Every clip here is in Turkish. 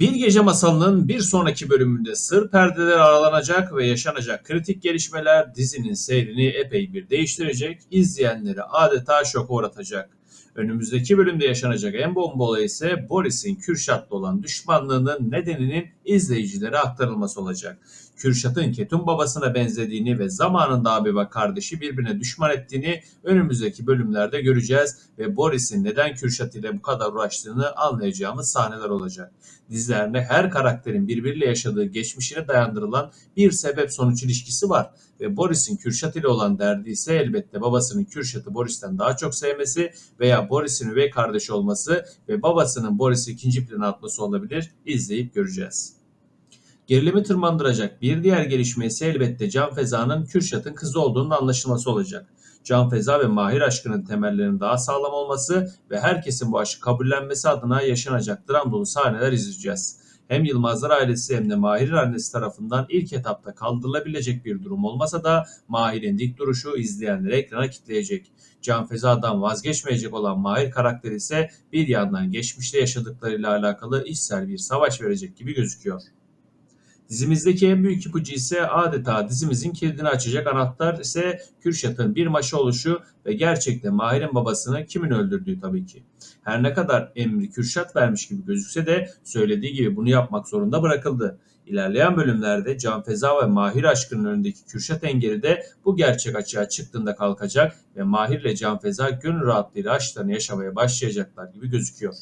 Bir Gece Masalı'nın bir sonraki bölümünde sır perdeler aralanacak ve yaşanacak kritik gelişmeler dizinin seyrini epey bir değiştirecek, izleyenleri adeta şoka uğratacak. Önümüzdeki bölümde yaşanacak en bomba olay ise Boris'in Kürşat'la olan düşmanlığının nedeninin izleyicilere aktarılması olacak. Kürşat'ın Ketum babasına benzediğini ve zamanında abi ve kardeşi birbirine düşman ettiğini önümüzdeki bölümlerde göreceğiz ve Boris'in neden Kürşat ile bu kadar uğraştığını anlayacağımız sahneler olacak. Dizilerde her karakterin birbiriyle yaşadığı geçmişine dayandırılan bir sebep sonuç ilişkisi var ve Boris'in Kürşat ile olan derdi ise elbette babasının Kürşat'ı Boris'ten daha çok sevmesi veya Boris'in üvey kardeşi olması ve babasının Boris'i ikinci plana atması olabilir. İzleyip göreceğiz. Gerilimi tırmandıracak bir diğer gelişme ise elbette Can Feza'nın Kürşat'ın kızı olduğunun anlaşılması olacak. Can Feza ve Mahir aşkının temellerinin daha sağlam olması ve herkesin bu aşkı kabullenmesi adına yaşanacak dram dolu sahneler izleyeceğiz. Hem Yılmazlar ailesi hem de Mahir'in annesi tarafından ilk etapta kaldırılabilecek bir durum olmasa da Mahir'in dik duruşu izleyenleri ekrana kitleyecek. Can Feza'dan vazgeçmeyecek olan Mahir karakteri ise bir yandan geçmişte yaşadıklarıyla alakalı içsel bir savaş verecek gibi gözüküyor. Dizimizdeki en büyük ipucu ise adeta dizimizin kilidini açacak anahtar ise Kürşat'ın bir maşa oluşu ve gerçekte Mahir'in babasını kimin öldürdüğü tabii ki. Her ne kadar emri Kürşat vermiş gibi gözükse de söylediği gibi bunu yapmak zorunda bırakıldı. İlerleyen bölümlerde Can Feza ve Mahir aşkının önündeki Kürşat engeli de bu gerçek açığa çıktığında kalkacak ve Mahir ile Can Feza gönül rahatlığıyla aşklarını yaşamaya başlayacaklar gibi gözüküyor.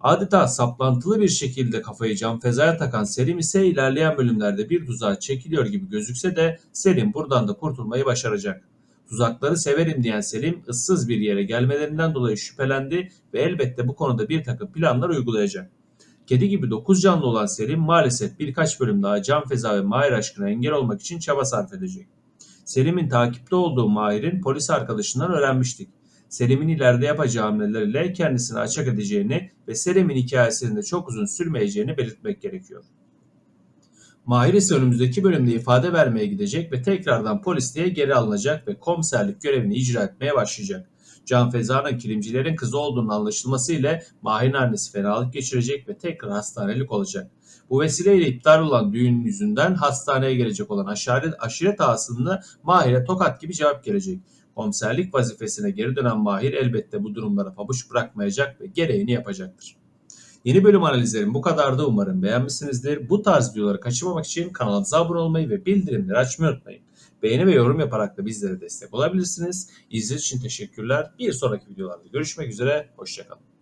Adeta saplantılı bir şekilde kafayı Can Feza'ya takan Selim ise ilerleyen bölümlerde bir tuzağa çekiliyor gibi gözükse de Selim buradan da kurtulmayı başaracak. Tuzakları severim diyen Selim ıssız bir yere gelmelerinden dolayı şüphelendi ve elbette bu konuda bir takım planlar uygulayacak. Kedi gibi dokuz canlı olan Selim maalesef birkaç bölüm daha Can Feza ve Mahir aşkına engel olmak için çaba sarf edecek. Selim'in takipte olduğu Mahir'in polis arkadaşından öğrenmiştik. Selim'in ileride yapacağı hamlelerle kendisini açık edeceğini ve Selim'in hikayesinin de çok uzun sürmeyeceğini belirtmek gerekiyor. Mahir ise önümüzdeki bölümde ifade vermeye gidecek ve tekrardan polisliğe geri alınacak ve komiserlik görevini icra etmeye başlayacak. Can Feza'nın kilimcilerin kızı olduğunun anlaşılması ile Mahir'in annesi fenalık geçirecek ve tekrar hastanelik olacak. Bu vesileyle iptal olan düğün yüzünden hastaneye gelecek olan aşiret, aşiret ağasını Mahir'e tokat gibi cevap gelecek. Komiserlik vazifesine geri dönen Mahir elbette bu durumlara pabuç bırakmayacak ve gereğini yapacaktır. Yeni bölüm analizlerim bu kadardı. Umarım beğenmişsinizdir. Bu tarz videoları kaçırmamak için kanalımıza abone olmayı ve bildirimleri açmayı unutmayın. Beğeni ve yorum yaparak da bizlere destek olabilirsiniz. İzlediğiniz için teşekkürler. Bir sonraki videolarda görüşmek üzere. Hoşçakalın.